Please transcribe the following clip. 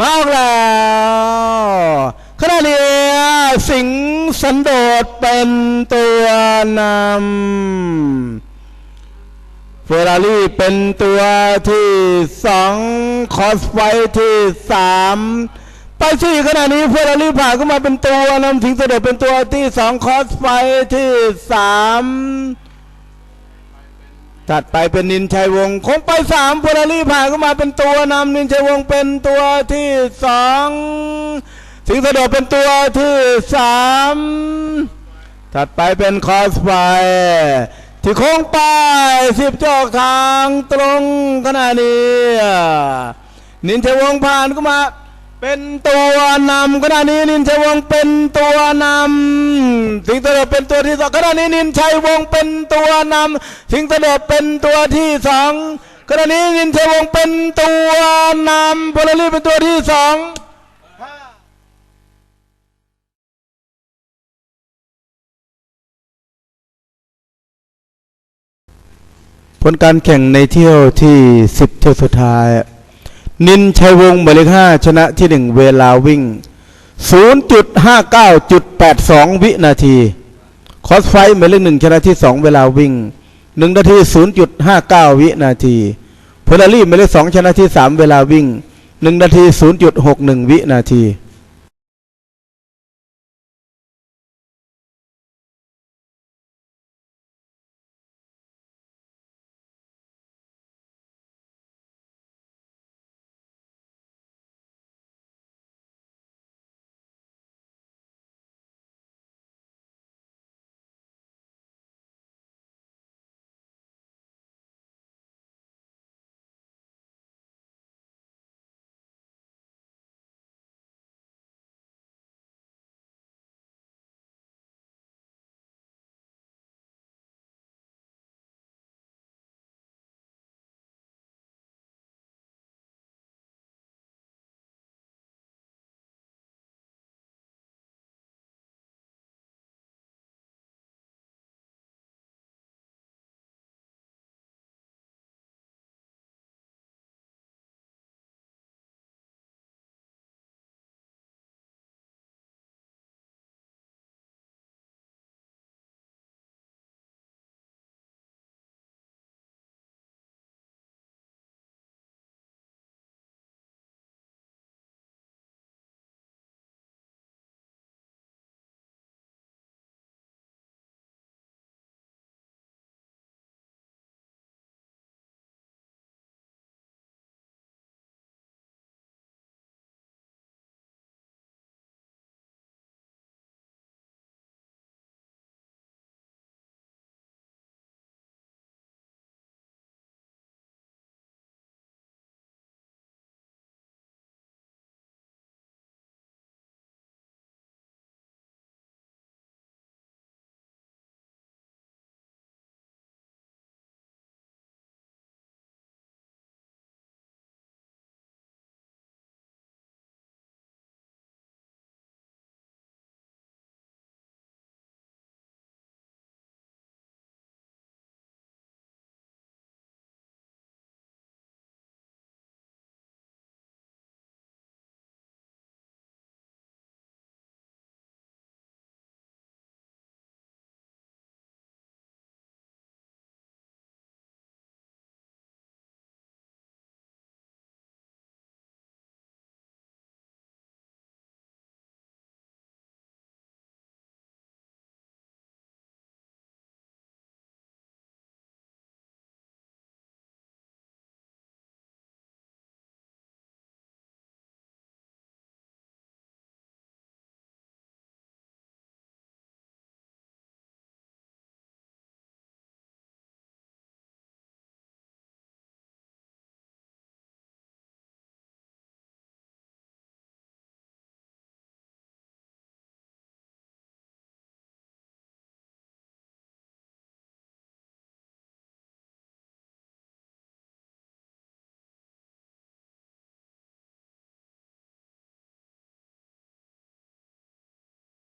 มาออกแล้วขณะนี้สิงสันโดษเป็นตัวนำเฟอร์รารี่เป็นตัวที่สองคอสไฟที่สามไปสี่ขณะนี้เฟอร์รารี่ผ่านเข้ามาเป็นตัวนำสิงสันโดษเป็นตัวที่สองคอสไฟที่สาม ถัดไปเป็นนินชัยวงศ์คงไปสามเฟอร์รารี่ผ่านเข้ามาเป็นตัวนำนินชัยวงศ์เป็นตัวที่สองสิงสะดดเป็นตัวที่สามถัดไปเป็นคอสไฟที่โค้งไปสิบจอกทางตรงขณะนี้ นินชัยวงศ์ผ่านเข้ามา เป็นตัวนำขณะนี้นินชัยวงศ์เป็นตัวนำสิงห์เสด็จเป็นตัวที่สองขณะนี้นินชัยวงศ์เป็นตัวนำสิงห์เสด็จเป็นตัวที่สองขณะนี้นินชัยวงศ์เป็นตัวนำพลลีเป็นตัวที่สองผลการแข่งในเที่ยวที่ 10 เที่ยวสุดท้าย นินชัยวงศ์หมายเลขห้าชนะที่หนึ่งเวลาวิ่ง 0.59.82 วินาที คอสไฟหมายเลขหนึ่งชนะที่2เวลาวิ่ง1นาที 0.59 วินาทีพลารี่หมายเลขสองชนะที่3เวลาวิ่ง1นาที 0.61 วินาที